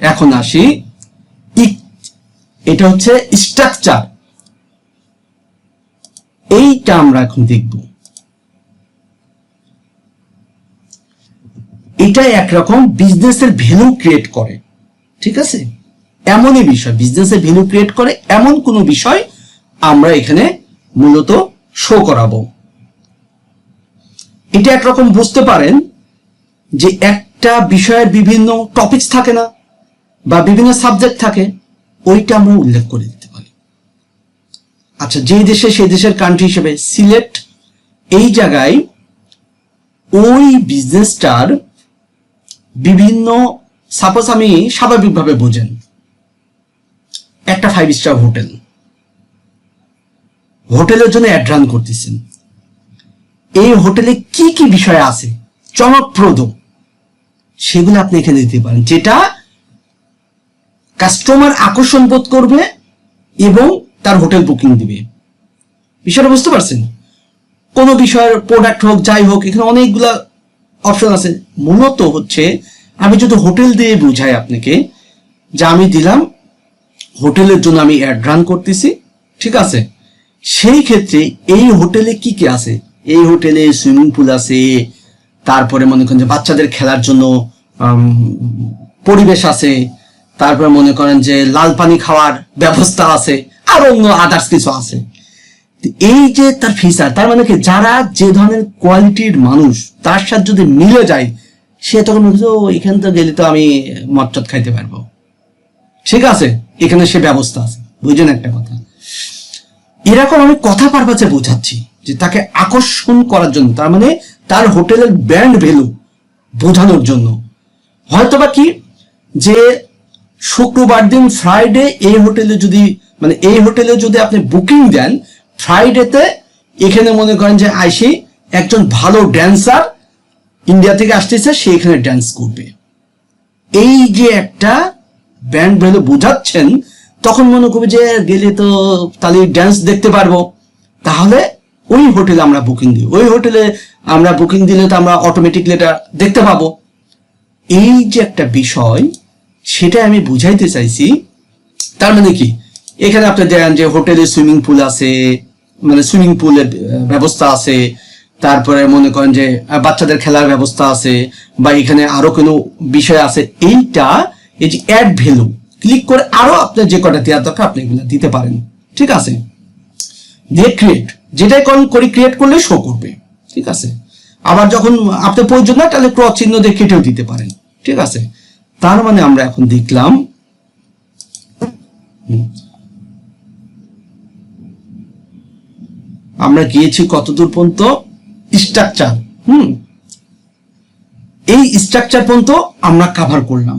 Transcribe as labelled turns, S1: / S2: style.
S1: এখন আসি। এটা হচ্ছে স্ট্রাকচার এইটা আমরা এখন দেখব। এটা একরকম বিজনেসের ভ্যালু ক্রিয়েট করে। ঠিক আছে? এমনই বিষয়। বিজনেসের ভ্যালু ক্রিয়েট করে এমন কোনো বিষয় আমরা এখানে মূলত শো করাবো। এটা একরকম বুঝতে পারেন যে একটা বিষয়ের বিভিন্ন টপিকস থাকে না। বা বিভিন্ন সাবজেক্ট থাকে, ওইটা আমরা উল্লেখ করে দিতে পারি। আচ্ছা যেই দেশে, সেই দেশের কান্ট্রি হিসেবে সিলেক্ট এই জায়গায় ওই বিজনেসটার বিভিন্ন সাপোজ আমি স্বাভাবিকভাবে বোঝেন, একটা ফাইভ স্টার হোটেল। হোটেলের জন্য অ্যাড রান করতেছেন। এই হোটেলে কি কি বিষয় আছে? চমকপ্রদ। সেগুলো আপনি এখানে দিতে পারেন। যেটা কাস্টমার আকর্ষণ বোধ করবে এবং তার হোটেল বুকিং দিবে। বিষয়টা বুঝতে পারছেন? কোনো বিষয়ের প্রোডাক্ট হোক, যাই হোক, এখানে অনেকগুলা অপশন আছে। মূলত হচ্ছে, আমি যদি হোটেল দিয়ে বুঝাই আপনাকে, যে আমি দিলাম, হোটেলের জন্য আমি অ্যাড রান করতেছি, ঠিক আছে? সেই ক্ষেত্রে এই হোটেলে কি কি আছে? এই হোটেলে সুইমিং পুল আছে, তারপরে মনে করেন যে বাচ্চাদের খেলার জন্য পরিবেশ আছে তারপরে মনে করেন যে লাল পানি খাওয়ার ব্যবস্থা আছে, আর অন্য আদার্স কিছু আছে। এই যে তার ফিচার তার মানে কি যারা যে ধরনের কোয়ালিটির মানুষ, তার সাথে যদি মিলে যায়, সে তখন এখান তো গেলে তো আমি মচ্চত খাইতে পারব। ঠিক আছে, এখানে সে ব্যবস্থা আছে। বুঝলেন একটা কথা? এরকম আমি কথা পারপাচে বোঝাচ্ছি যে তাকে আকর্ষণ করার জন্য, তার মানে তার হোটেলের ব্র্যান্ড ভ্যালু বোঝানোর জন্য। হয়তোবা কি যে শুক্রবার দিন ফ্রাইডে এই হোটেলে যদি মানে এই হোটেলে যদি আপনি বুকিং দেন ফ্রাইডেতে এখানে মনে করেন যে আইসি, একজন ভালো ড্যান্সার ইন্ডিয়া থেকে আসতেছে, সে এখানে ড্যান্স করবে। এই যে একটা ব্যান্ড ভ্যালু বোঝাচ্ছেন, তখন মনে করবে যে গেলে তো তাহলে ড্যান্স দেখতে পারব। তাহলে ওই হোটেলে আমরা বুকিং দিই। ওই হোটেলে আমরা বুকিং দিলে তো আমরা অটোমেটিকলি এটা দেখতে পাবো। এই যে একটা বিষয় সেটা আমি বুঝাইতে চাইছি। তার মানে কি? এখানে আপনি দেখেন যে হোটেলে সুইমিং পুল আছে মানে সুইমিং পুলের ব্যবস্থা আছে, তারপরে মনে করেন যে বাচ্চাদের খেলার ব্যবস্থা আছে, বা এখানে আরও কোনো বিষয় আছে, এইটা, এই যে অ্যাড ভ্যালু ক্লিক করে আরও আপনার যে কটা দেওয়ার দরকার আপনি এগুলো দিতে পারেন। ঠিক আছে? দিয়ে ক্রিয়েট যেটাই কোন করি ক্রিয়েট করলে শো করবে। ঠিক আছে? আবার যখন আপনার প্রয়োজন না তাহলে ক্রস চিহ্ন দিয়ে কেটেও দিতে পারেন। ঠিক আছে? তার মানে আমরা এখন দেখলাম। আমরা গিয়েছি কতদূর পর্যন্ত স্ট্রাকচার হুম, এই স্ট্রাকচার পর্যন্ত আমরা কাভার করলাম